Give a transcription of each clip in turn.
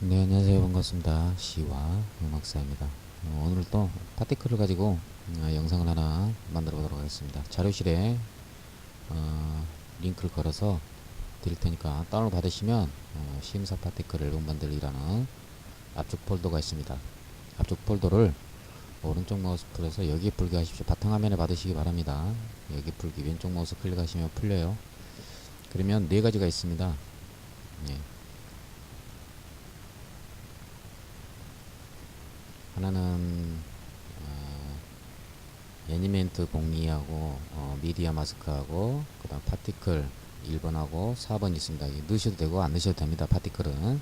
네, 안녕하세요. 반갑습니다. 시와 음악사입니다. 어, 오늘 또 파티클을 가지고 어, 영상을 하나 만들어 보도록 하겠습니다. 자료실에 어, 링크를 걸어서 드릴 테니까 다운을 받으시면 어, 심사 파티클 앨범 만들기라는 압축 폴더가 있습니다. 압축 폴더를 오른쪽 마우스 클릭해서 여기에 풀기 하십시오. 바탕화면에 받으시기 바랍니다. 여기 풀기 왼쪽 마우스 클릭하시면 풀려요. 그러면 네 가지가 있습니다. 예. 하나는 어, 애니멘트 복리하고 어, 미디어 마스크하고 그 다음 파티클 1번하고 4번 있습니다. 넣으셔도 되고 안 넣으셔도 됩니다. 파티클은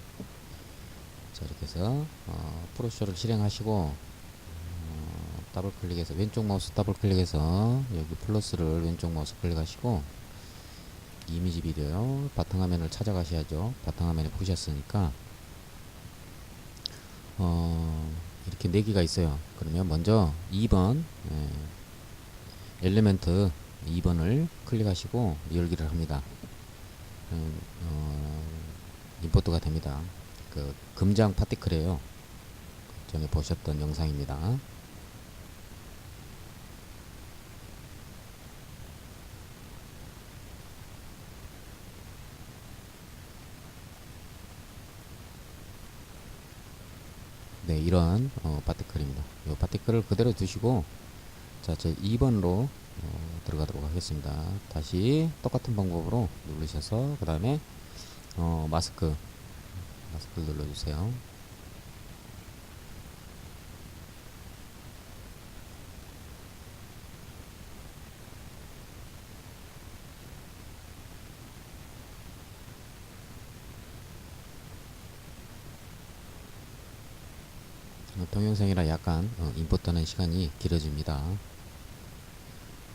자 이렇게 해서 어, 프로쇼를 실행하시고 어, 더블 클릭해서 왼쪽 마우스 더블 클릭해서 여기 플러스를 왼쪽 마우스 클릭하시고 이미지 비디오 바탕화면을 찾아가셔야죠. 바탕화면에 보셨으니까 어, 이렇게 네 개가 있어요. 그러면 먼저 2번 예, 엘리멘트 2번을 클릭하시고 열기를 합니다. 음, 어, 임포트가 됩니다. 그 금장 파티클이에요. 전에 보셨던 영상입니다. 네, 이런 어, 파티클입니다. 이 파티클을 그대로 두시고 자, 제 2번으로 어, 들어가도록 하겠습니다. 다시 똑같은 방법으로 누르셔서 그 다음에 어, 마스크 마스크를 눌러주세요. 어, 동영상이라 약간 어, 임포트하는 시간이 길어집니다.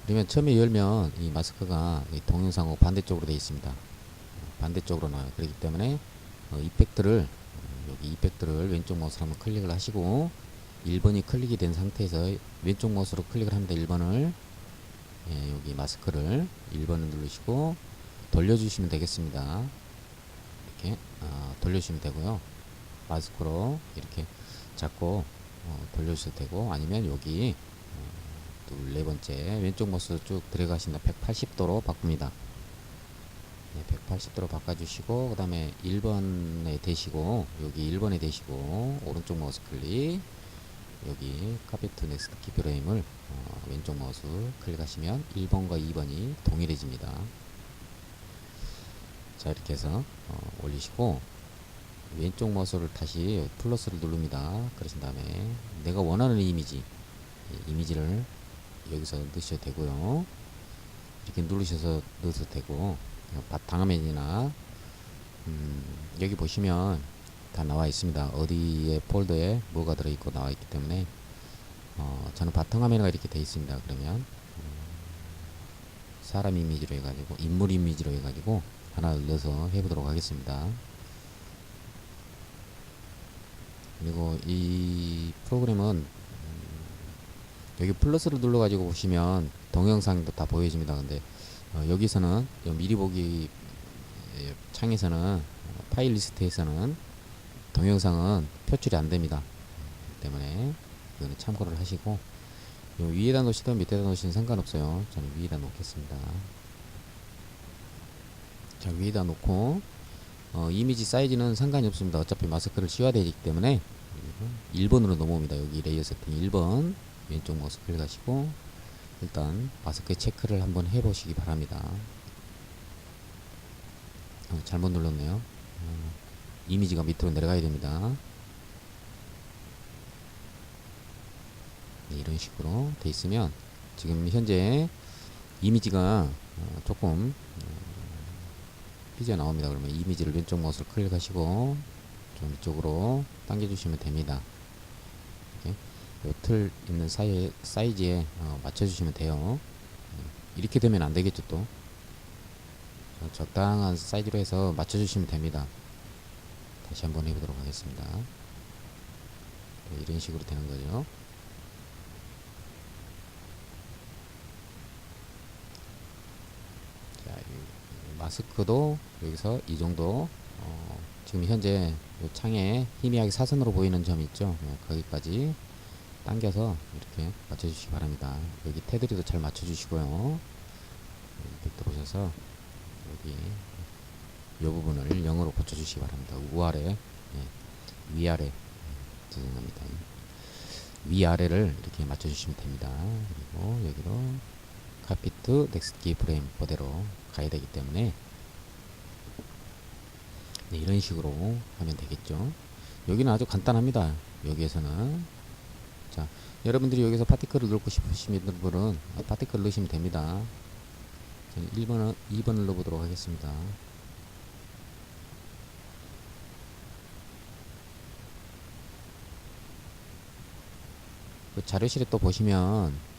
그러면 처음에 열면 이 마스크가 이 동영상하고 반대쪽으로 되어 있습니다. 어, 반대쪽으로 나와요. 그렇기 때문에 어, 이펙트를 어, 여기 이펙트를 왼쪽 마우스로 한번 클릭을 하시고 1번이 클릭이 된 상태에서 왼쪽 마우스로 클릭을 합니다. 1번을 예, 여기 마스크를 1번을 누르시고 돌려주시면 되겠습니다. 이렇게 어, 돌려주시면 되고요. 마스크로 이렇게 잡고 어, 돌려주셔도 되고 아니면 여기 어, 둘, 네 번째 왼쪽 모습 쭉 들어가신다 180도로 바꿉니다. 네, 180도로 바꿔주시고 그 다음에 1번에 대시고 여기 1번에 대시고 오른쪽 마우스 클릭 여기 카페트 넥스트 키프레임을 어, 왼쪽 마우스 클릭하시면 1번과 2번이 동일해집니다. 자 이렇게 해서 어, 올리시고 왼쪽 마우스를 다시 플러스를 누릅니다. 그러신 다음에 내가 원하는 이미지 이 이미지를 여기서 넣으셔도 되고요. 이렇게 누르셔서 넣어도 되고 바탕화면이나 음, 여기 보시면 다 나와 있습니다. 어디에 폴더에 뭐가 들어있고 나와 있기 때문에 어, 저는 바탕화면이 이렇게 되어 있습니다. 그러면 음, 사람 이미지로 해가지고 인물 이미지로 해가지고 하나 넣어서 해보도록 하겠습니다. 그리고 이 프로그램은 음, 여기 플러스를 눌러 가지고 보시면 동영상도 다 보여집니다. 근데 어, 여기서는 요 미리 보기 예, 창에서는 어, 파일 리스트에서는 동영상은 표출이 안 됩니다. 때문에 이거는 참고를 하시고 요 위에다 놓으시든 밑에다 놓으시든 상관없어요. 저는 위에다 놓겠습니다. 자 위에다 놓고 어, 이미지 사이즈는 상관이 없습니다. 어차피 마스크를 씌워야 되기 때문에 1번으로 넘어옵니다. 여기 레이어 세팅 1번 왼쪽 마우스 클릭하시고 일단 마스크 체크를 한번 해보시기 바랍니다. 어, 잘못 눌렀네요. 어, 이미지가 밑으로 내려가야 됩니다. 네, 이런 식으로 돼 있으면 지금 현재 이미지가 어, 조금 삐져 나옵니다. 그러면 이미지를 왼쪽 마우스를 클릭하시고 좀 이쪽으로 당겨주시면 됩니다. 요틀 있는 사이, 사이즈에 어, 맞춰주시면 돼요. 이렇게 되면 안 되겠죠 또. 어, 적당한 사이즈로 해서 맞춰주시면 됩니다. 다시 한번 해보도록 하겠습니다. 네, 이런 식으로 되는 거죠. 자, 이 마스크도 여기서 이 정도 어, 지금 현재 요 창에 희미하게 사선으로 보이는 점 있죠? 네, 거기까지 당겨서 이렇게 맞춰주시기 바랍니다. 여기 테두리도 잘 맞춰주시고요. 이렇게 들어오셔서 여기 이 부분을 0으로 고쳐주시기 바랍니다. 우아래, 예, 위아래, 예, 죄송합니다. 위아래를 이렇게 맞춰주시면 됩니다. 그리고 여기로 카피트 넥스트 키 프레임 그대로 가야 되기 때문에 네, 이런 식으로 하면 되겠죠. 여기는 아주 간단합니다. 여기에서는 자 여러분들이 여기서 파티클을 넣고 싶으신 분은 파티클 넣으시면 됩니다. 저는 1번, 2번을 넣어보도록 하겠습니다. 그 자료실에 또 보시면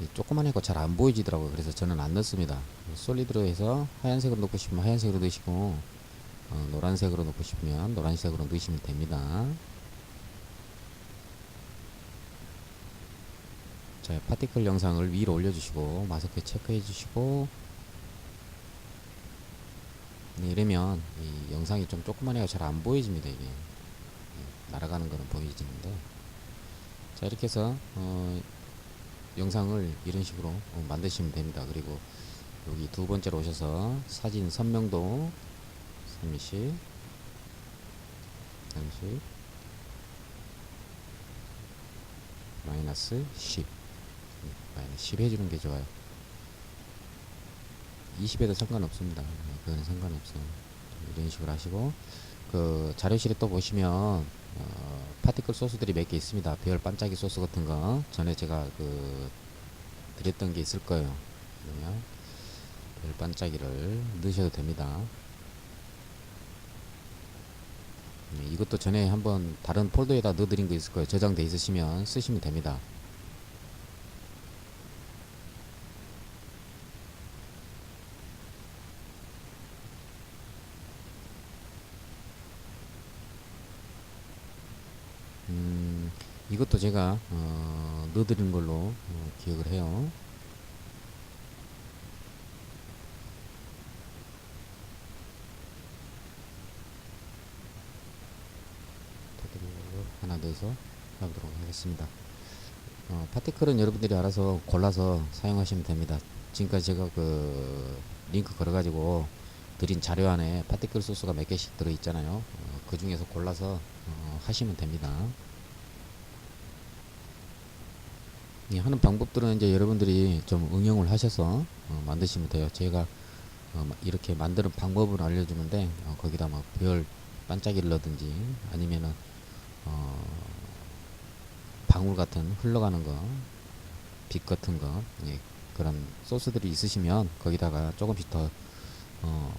이 조그만 거잘 안 보이지더라고요. 그래서 저는 안 넣습니다. 솔리드로 해서 하얀색으로 넣고 싶으면 하얀색으로 넣으시고 어, 노란색으로 넣고 싶으면 노란색으로 넣으시면 됩니다. 자, 파티클 영상을 위로 올려주시고 마스크 체크해 주시고 네, 이러면 이 영상이 좀 조그만 해가 잘안 보여집니다 이게 예, 날아가는 거는 보여지는데 자 이렇게 해서 어, 영상을 이런 식으로 어, 만드시면 됩니다 그리고 여기 두 번째로 오셔서 사진 선명도 30 30 마이너스 10 음, 마이너스 10 해주는 게 좋아요 20에도 상관없습니다. 네, 그거는 상관없어요. 이런 식으로 하시고 그 자료실에 또 보시면 어, 파티클 소스들이 몇 개 있습니다. 별 반짝이 소스 같은 거 전에 제가 그 드렸던 게 있을 거예요. 그러면 별 반짝이를 넣으셔도 됩니다. 네, 이것도 전에 한번 다른 폴더에다 넣어드린 거 있을 거예요. 저장돼 있으시면 쓰시면 됩니다. 음, 이것도 제가 어, 넣어드린 걸로 어, 기억을 해요. 하나 넣어서 하도록 하겠습니다. 어, 파티클은 여러분들이 알아서 골라서 사용하시면 됩니다. 지금까지 제가 그 링크 걸어가지고 드린 자료 안에 파티클 소스가 몇 개씩 들어있잖아요. 어, 그 중에서 골라서 어, 하시면 됩니다. 이 하는 방법들은 이제 여러분들이 좀 응용을 하셔서 어, 만드시면 돼요. 제가 어, 마- 이렇게 만드는 방법을 알려주는데 어, 거기다 막 별 반짝이를 넣든지 아니면은 어, 방울 같은 흘러가는 거, 빛 같은 거 예, 그런 소스들이 있으시면 거기다가 조금씩 더 어,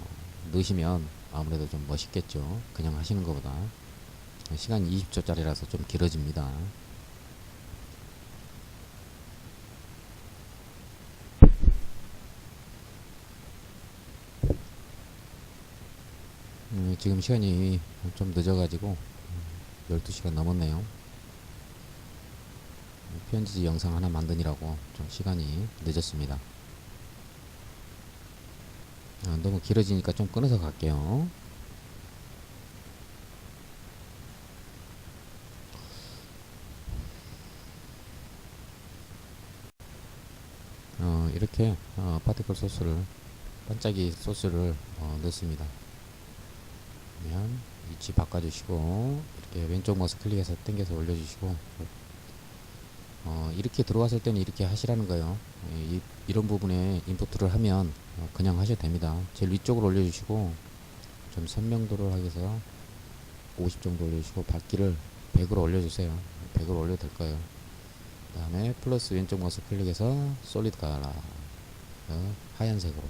넣으시면 아무래도 좀 멋있겠죠. 그냥 하시는 것보다 시간 20초짜리라서 좀 길어집니다. 음, 지금 시간이 좀 늦어가지고 12시가 넘었네요. 편지 영상 하나 만드느라고 좀 시간이 늦었습니다. 아, 너무 길어지니까 좀 끊어서 갈게요. 어, 이렇게 어, 파티클 소스를 반짝이 소스를 어, 넣습니다. 그러면 위치 바꿔주시고 이렇게 왼쪽 마우스 클릭해서 당겨서 올려주시고 어, 이렇게 들어왔을 때는 이렇게 하시라는 거예요. 예, 이, 이런 부분에 인풋을 하면 어, 그냥 하셔도 됩니다. 제일 위쪽으로 올려주시고 좀 선명도를 하기 위해서 50 정도 올려주시고 밝기를 100으로 올려주세요. 100으로 올려도 될 거예요. 그 다음에 플러스 왼쪽 마우스 클릭해서 솔리드 가라 어, 하얀색으로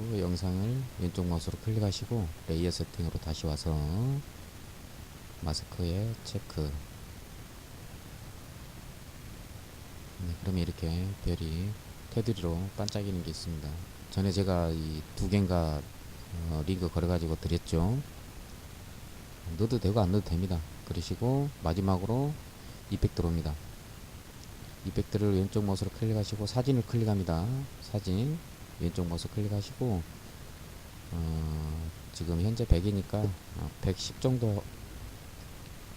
내리시고 영상을 왼쪽 마우스로 클릭하시고 레이어 세팅으로 다시 와서 마스크에 체크. 네, 그러면 이렇게 별이 테두리로 반짝이는 게 있습니다. 전에 제가 이 두 개인가 어, 링크 걸어가지고 드렸죠. 넣어도 되고 안 넣어도 됩니다. 그러시고 마지막으로 이펙 들어옵니다. 이펙트를 왼쪽 마우스로 클릭하시고 사진을 클릭합니다. 사진 왼쪽 마우스 클릭하시고 어, 지금 현재 100이니까 110 정도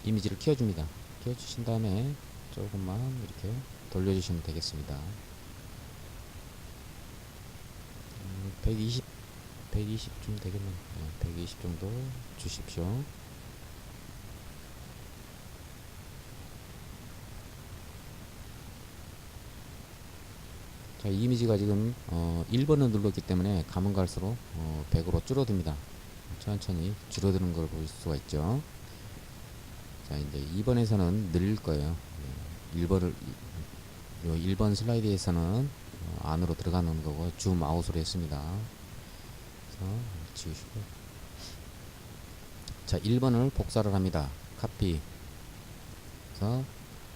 이미지를 키워줍니다. 키워주신 다음에 조금만 이렇게 돌려주시면 되겠습니다. 음, 120, 120쯤 되겠네. 네, 120 정도 주십시오. 자, 이 이미지가 지금 어, 1번을 눌렀기 때문에 가면 갈수록 어, 100으로 줄어듭니다. 천천히 줄어드는 걸 볼 수가 있죠. 자, 이제 2번에서는 늘릴 거예요. 예, 1번을 요 1번 슬라이드에서는 어, 안으로 들어가는 거고 줌 아웃으로 했습니다. 그래서 지우시고 자, 1번을 복사를 합니다. 카피 그래서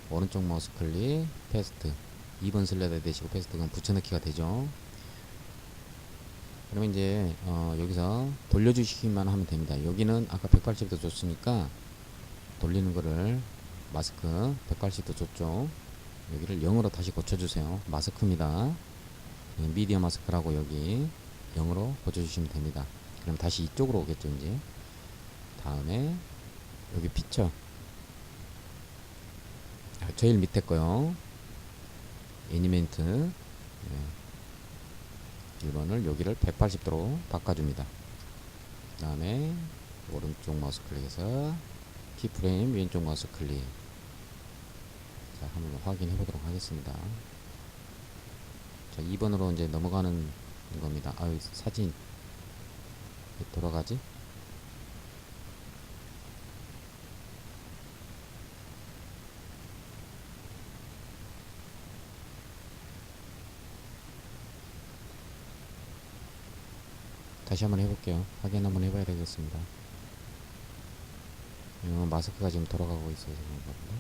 오른쪽 마우스 클릭 페스트 2번 슬라이드 되시고 패스트건 붙여넣기가 되죠. 그러면 이제 어, 여기서 돌려주시기만 하면 됩니다. 여기는 아까 180도 줬으니까 돌리는 거를 마스크 180도 줬죠. 여기를 0으로 다시 고쳐주세요. 마스크입니다. 예, 미디어 마스크라고 여기 0으로 고쳐주시면 됩니다. 그럼 다시 이쪽으로 오겠죠 이제. 다음에 여기 피처 아, 제일 밑에 거요. 애니메이트 예. 1번을 여기를 180도로 바꿔줍니다. 그 다음에 오른쪽 마우스 클릭해서 키프레임 왼쪽 마우스 클릭 자 한번 확인해 보도록 하겠습니다. 자 2번으로 이제 넘어가는 겁니다. 아유 사진 왜 돌아가지? 다시 한번 해볼게요. 확인 한번 해봐야 되겠습니다. 어, 마스크가 지금 돌아가고 있어서 그런 건데.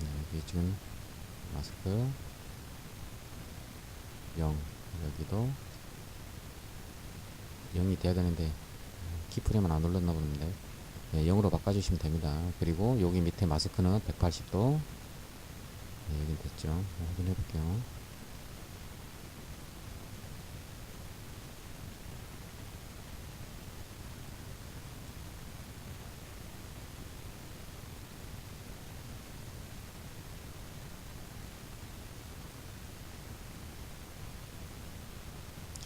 네, 여기 지금 마스크 0 여기도 0이 돼야 되는데 키프레임은 안 올렸나 보는데 네, 0으로 바꿔주시면 됩니다. 그리고 여기 밑에 마스크는 180도 네, 여기 됐죠. 확인해 볼게요.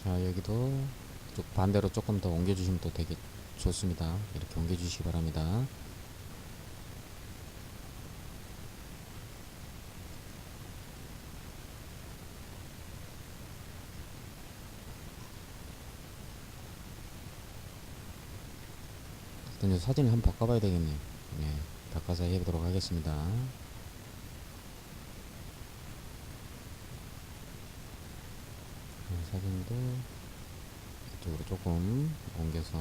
자, 여기도 쪽 반대로 조금 더 옮겨주시면 또 되게 좋습니다. 이렇게 옮겨주시기 바랍니다. 이 사진을 한번 바꿔봐야 되겠네요. 네, 바꿔서 해보도록 하겠습니다. 네, 사진도 이쪽으로 조금 옮겨서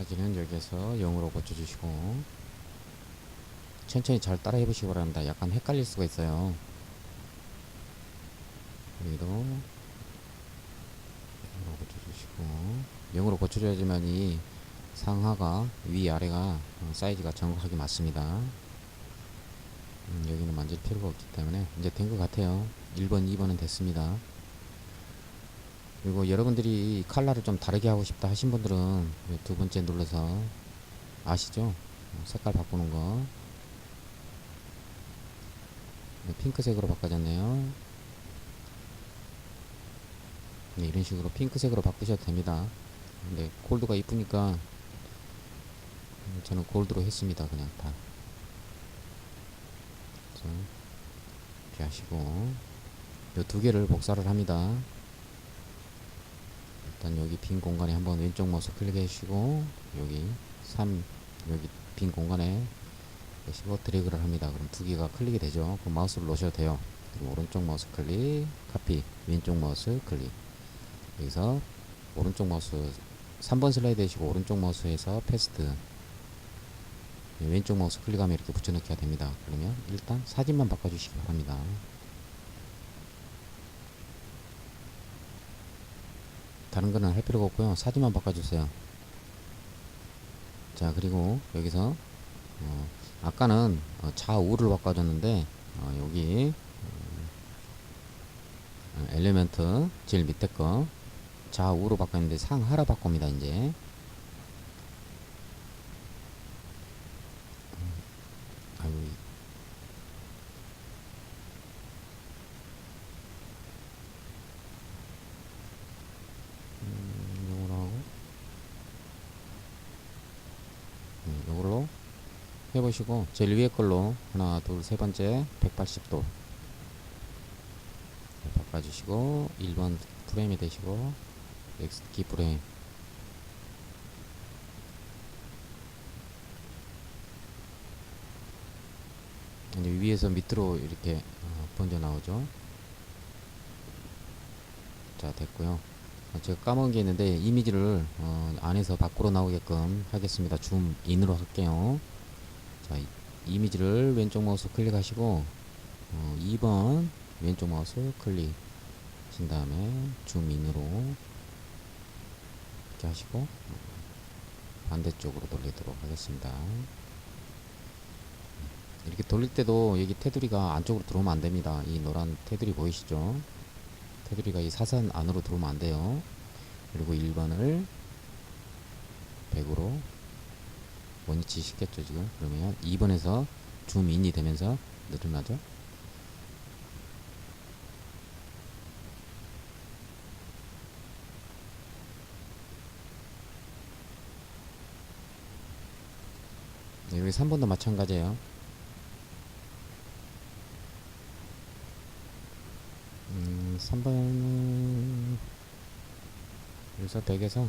사진은 여기에서 0으로 고쳐주시고 천천히 잘 따라 해보시기 바랍니다. 약간 헷갈릴 수가 있어요. 여기도 0으로 고쳐주시고 0으로 고쳐줘야지만 이 상하가 위아래가 어, 사이즈가 정확하게 맞습니다. 음, 여기는 만질 필요가 없기 때문에 이제 된 것 같아요. 1번, 2번은 됐습니다. 그리고 여러분들이 이 칼라를 좀 다르게 하고 싶다 하신 분들은 이두 번째 눌러서 아시죠? 어, 색깔 바꾸는 거 네, 핑크색으로 바꿔졌네요 네, 이런 식으로 핑크색으로 바꾸셔도 됩니다 근데 골드가 이쁘니까 음, 저는 골드로 했습니다 그냥 다 자, 이렇게 하시고 이 두 개를 복사를 합니다. 일단 여기 빈 공간에 한번 왼쪽 마우스 클릭해 주시고 여기 3 여기 빈 공간에 계시고 드래그를 합니다. 그럼 두 개가 클릭이 되죠. 그럼 마우스를 놓으셔도 돼요. 그리고 오른쪽 마우스 클릭, 카피, 왼쪽 마우스 클릭. 여기서 오른쪽 마우스 3번 슬라이드 해시고 오른쪽 마우스에서 패스트 예, 왼쪽 마우스 클릭하면 이렇게 붙여넣기가 됩니다. 그러면 일단 사진만 바꿔주시기 바랍니다. 다른 거는 할 필요가 없고요. 사진만 바꿔주세요. 자 그리고 여기서 어, 아까는 어, 좌우를 바꿔줬는데 어, 여기 어, 엘리멘트 제일 밑에 거 좌우로 바꿨는데 상하로 바꿉니다 이제 음, 아유 이- 음, 요거로 하고 네, 요걸로 해보시고 제일 위에 걸로 하나 둘 세 번째 180도 네, 바꿔주시고 1번 프레임이 되시고 엑스키 프레임. 이제 위에서 밑으로 이렇게 어, 번져 나오죠. 자 됐고요. 어, 제가 까먹은 게 있는데 이미지를 어, 안에서 밖으로 나오게끔 하겠습니다. 줌 인으로 할게요 자 이, 이미지를 왼쪽 마우스 클릭하시고 어, 2번 왼쪽 마우스 클릭 하신 다음에 줌 인으로 이렇게 하시고 어, 반대쪽으로 돌리도록 하겠습니다. 이렇게 돌릴 때도 여기 테두리가 안쪽으로 들어오면 안 됩니다. 이 노란 테두리 보이시죠? 테두리가 이 사선 안으로 들어오면 안 돼요. 그리고 1번을 100으로 원위치 시켰죠 지금 그러면 2번에서 줌인이 되면서 늘어나죠? 네, 여기 3번도 마찬가지예요. 음, 3번은 여기서 100에서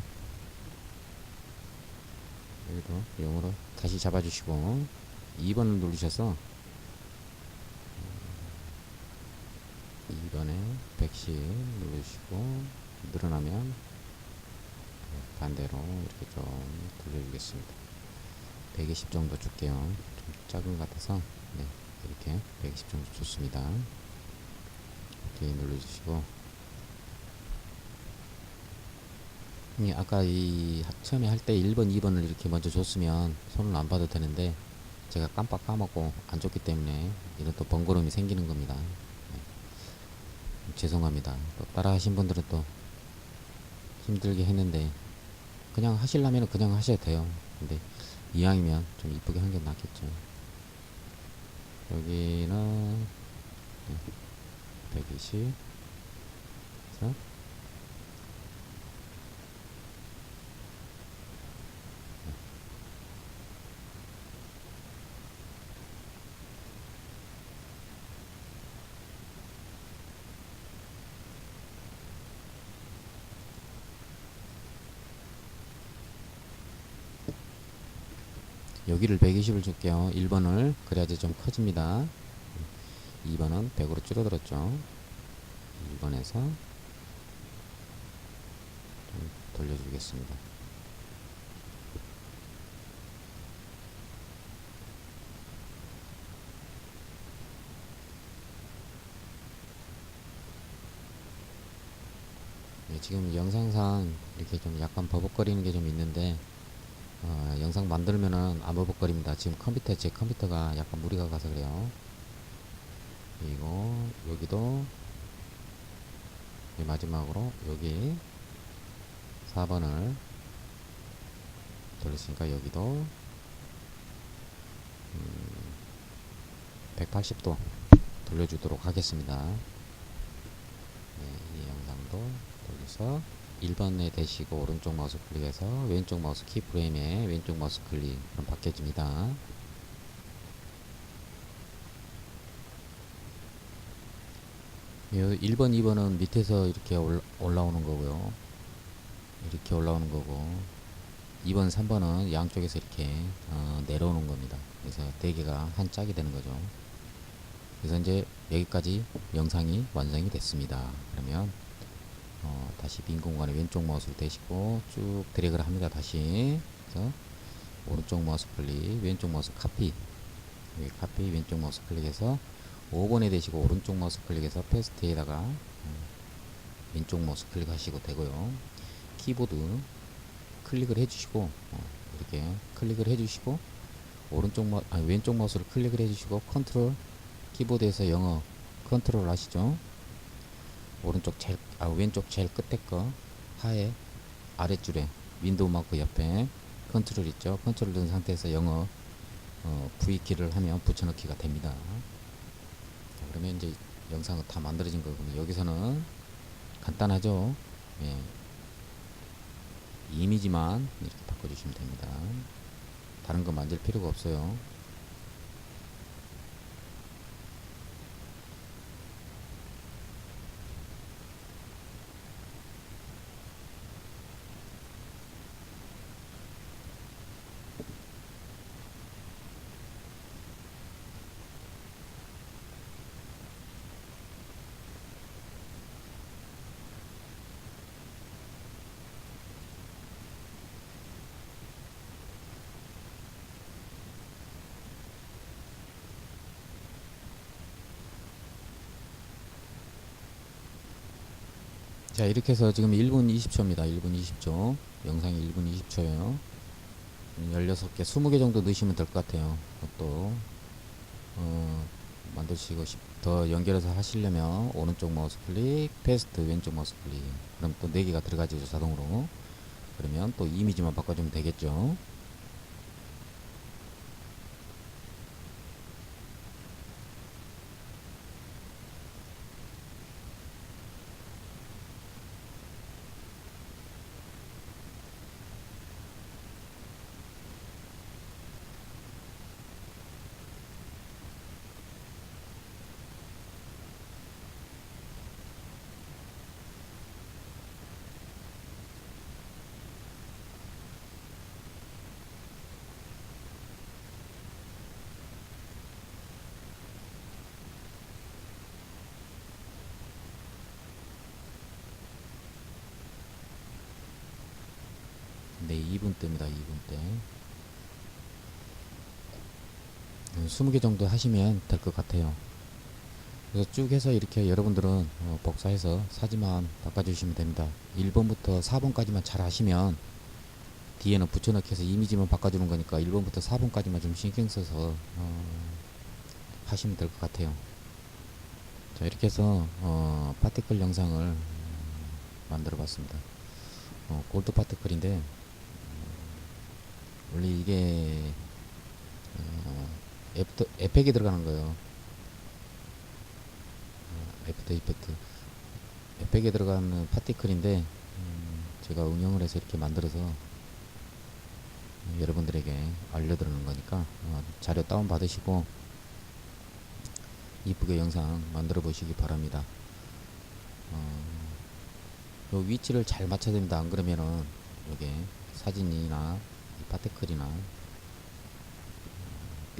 여기도 0으로 다시 잡아주시고 2번을 누르셔서 2번에 110 누르시고 늘어나면 반대로 이렇게 좀 돌려주겠습니다. 120 정도 줄게요. 좀 작은 것 같아서 네, 이렇게 120 정도 좋습니다. 오케이 눌러주시고 이 아까 이 하- 처음에 할 때 1번, 2번을 이렇게 먼저 줬으면 손을 안 봐도 되는데 제가 깜빡 까먹고 안 줬기 때문에 이런 또 번거로움이 생기는 겁니다. 네. 죄송합니다. 또 따라 하신 분들은 또 힘들게 했는데 그냥 하시려면 그냥 하셔야 돼요. 근데 이왕이면 좀 이쁘게 한 게 낫겠죠. 여기는 네. 120 자, 여기를 120을 줄게요. 1번을 그래야지 좀 커집니다. 2번은 100으로 줄어들었죠. 2번에서 좀 돌려주겠습니다. 네, 지금 영상상 이렇게 좀 약간 버벅거리는 게 좀 있는데 어, 영상 만들면은 안 버벅거립니다. 지금 컴퓨터 제 컴퓨터가 약간 무리가 가서 그래요. 그리고 여기도 네, 마지막으로 여기 4번을 돌렸으니까 여기도 음, 180도 돌려주도록 하겠습니다. 네, 이 영상도 돌려서 1번에 대시고 오른쪽 마우스 클릭해서 왼쪽 마우스 키 프레임에 왼쪽 마우스 클릭 그럼 바뀌어집니다. 요 1번, 2번은 밑에서 이렇게 올, 올라오는 거고요. 이렇게 올라오는 거고 2번, 3번은 양쪽에서 이렇게 어, 내려오는 겁니다. 그래서 네 개가 한 짝이 되는 거죠. 그래서 이제 여기까지 영상이 완성이 됐습니다. 그러면 어, 다시 빈 공간에 왼쪽 마우스를 대시고 쭉 드래그를 합니다. 다시 그래서 오른쪽 마우스 클릭, 왼쪽 마우스 카피 여기 카피 왼쪽 마우스 클릭해서 5번에 대시고 오른쪽 마우스 클릭해서 패스트에다가 음, 왼쪽 마우스 클릭하시고 되고요. 키보드 클릭을 해주시고 어, 이렇게 클릭을 해주시고 오른쪽 마 아니, 왼쪽 마우스를 클릭을 해주시고 컨트롤 키보드에서 영어 컨트롤 하시죠. 오른쪽 제일 아 왼쪽 제일 끝에 거 하에 아랫줄에 윈도우 마크 옆에 컨트롤 있죠. 컨트롤 넣은 상태에서 영어 어, V 키를 하면 붙여넣기가 됩니다. 자, 그러면 이제 영상은 다 만들어진 거고요. 여기서는 간단하죠. 예. 이미지만 이렇게 바꿔주시면 됩니다. 다른 거 만질 필요가 없어요. 자 이렇게 해서 지금 1분 20초입니다. 1분 20초. 영상이 1분 20초예요. 16개 20개 정도 넣으시면 될 것 같아요. 또 어, 만드시고 싶, 더 연결해서 하시려면 오른쪽 마우스 클릭 패스트 왼쪽 마우스 클릭. 그럼 또 4개가 들어가죠 자동으로. 그러면 또 이미지만 바꿔주면 되겠죠 네 2분 때입니다 2분 때 20개 정도 하시면 될 것 같아요. 그래서 쭉 해서 이렇게 여러분들은 어, 복사해서 사진만 바꿔주시면 됩니다. 1번부터 4번까지만 잘 하시면 뒤에는 붙여넣기 해서 이미지만 바꿔주는 거니까 1번부터 4번까지만 좀 신경 써서 어, 하시면 될 것 같아요. 자 이렇게 해서 어, 파티클 영상을 음, 만들어 봤습니다. 어, 골드 파티클인데 음, 원래 이게 어, 애프터, 에펙이 들어가는 거예요. 어, 애프터 이펙트. 에펙에 들어가는 파티클인데 음, 제가 응용을 해서 이렇게 만들어서 음, 여러분들에게 알려드리는 거니까 어, 자료 다운 받으시고 이쁘게 영상 만들어 보시기 바랍니다. 어, 요 위치를 잘 맞춰야 됩니다. 안 그러면은 요게 사진이나 이 파티클이나 어,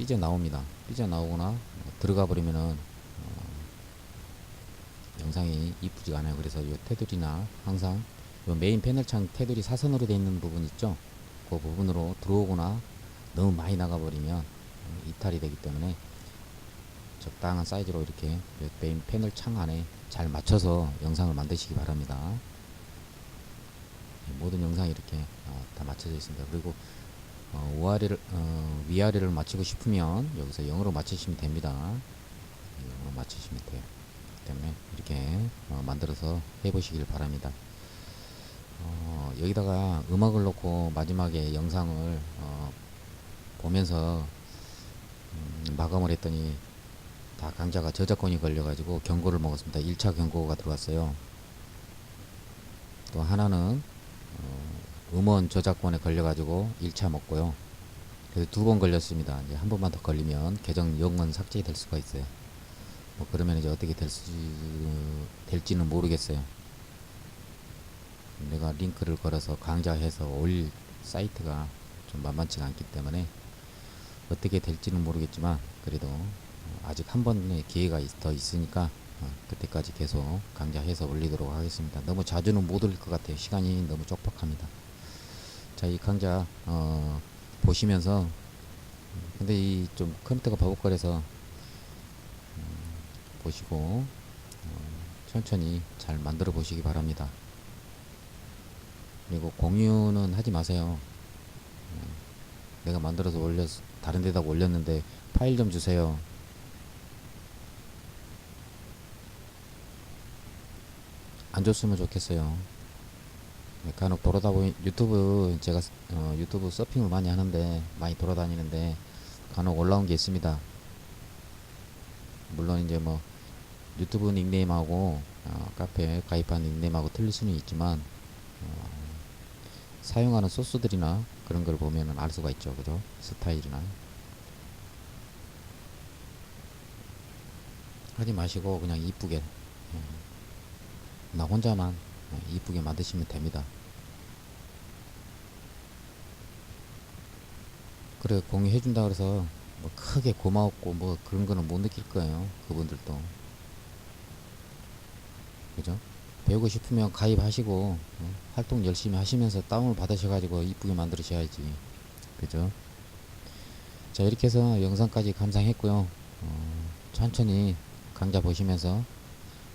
삐져 나옵니다. 삐져 나오거나 어, 들어가 버리면은 어, 영상이 이쁘지가 않아요. 그래서 요 테두리나 항상 요 메인 패널 창 테두리 사선으로 되어 있는 부분 있죠? 그 부분으로 들어오거나 너무 많이 나가 버리면 어, 이탈이 되기 때문에 적당한 사이즈로 이렇게 요 메인 패널 창 안에 잘 맞춰서 영상을 만드시기 바랍니다. 예, 모든 영상이 이렇게 어, 다 맞춰져 있습니다. 그리고 어, 위아래를, 어, 위아래를 맞추고 싶으면 여기서 영어로 맞추시면 됩니다 영어로 맞추시면 돼요 때문에 이렇게 어, 만들어서 해보시길 바랍니다 어, 여기다가 음악을 넣고 마지막에 영상을 어, 보면서 음, 마감을 했더니 다 강자가 저작권이 걸려가지고 경고를 먹었습니다. 1차 경고가 들어왔어요. 또 하나는 어, 음원 저작권에 걸려가지고 1차 먹고요. 그래서 두 번 걸렸습니다. 이제 한 번만 더 걸리면 계정 영원 삭제될 수가 있어요. 뭐 그러면 이제 어떻게 될 수, 될지는 모르겠어요. 내가 링크를 걸어서 강좌해서 올릴 사이트가 좀 만만치가 않기 때문에 어떻게 될지는 모르겠지만 그래도 어, 아직 한 번의 기회가 있- 더 있으니까 어, 그때까지 계속 강좌해서 올리도록 하겠습니다. 너무 자주는 못 올릴 것 같아요. 시간이 너무 촉박합니다. 자, 이 강좌 어, 보시면서 음, 근데 이 좀 컴퓨터가 버벅거려서 음, 보시고 어, 천천히 잘 만들어 보시기 바랍니다. 그리고 공유는 하지 마세요. 어, 내가 만들어서 올렸 다른 데다 올렸는데 파일 좀 주세요. 안 줬으면 좋겠어요. 네, 간혹 돌아다 보니 유튜브 제가 어, 유튜브 서핑을 많이 하는데 많이 돌아다니는데 간혹 올라온 게 있습니다. 물론 이제 뭐 유튜브 닉네임하고 어, 카페 가입한 닉네임하고 틀릴 수는 있지만 어, 사용하는 소스들이나 그런 걸 보면은 알 수가 있죠, 그죠? 스타일이나 하지 마시고 그냥 이쁘게 예, 나 혼자만 예, 이쁘게 만드시면 됩니다. 그래 공유해준다 그래서 뭐 크게 고마웠고 뭐 그런 거는 못 느낄 거예요. 그분들도 그죠? 배우고 싶으면 가입하시고 어, 활동 열심히 하시면서 다운을 받으셔가지고 이쁘게 만들으셔야지 그죠? 자 이렇게 해서 영상까지 감상했고요 어, 천천히 강좌 보시면서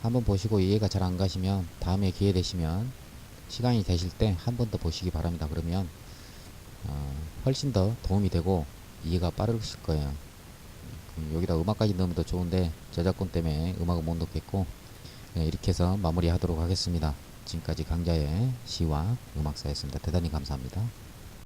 한번 보시고 이해가 잘 안 가시면 다음에 기회 되시면 시간이 되실 때 한 번 더 보시기 바랍니다 그러면 어, 훨씬 더 도움이 되고 이해가 빠르실 거예요 그 여기다 음악까지 넣으면 더 좋은데 저작권 때문에 음악은 못 넣겠고 네, 이렇게 해서 마무리 하도록 하겠습니다. 지금까지 강좌의 시와 음악사였습니다. 대단히 감사합니다.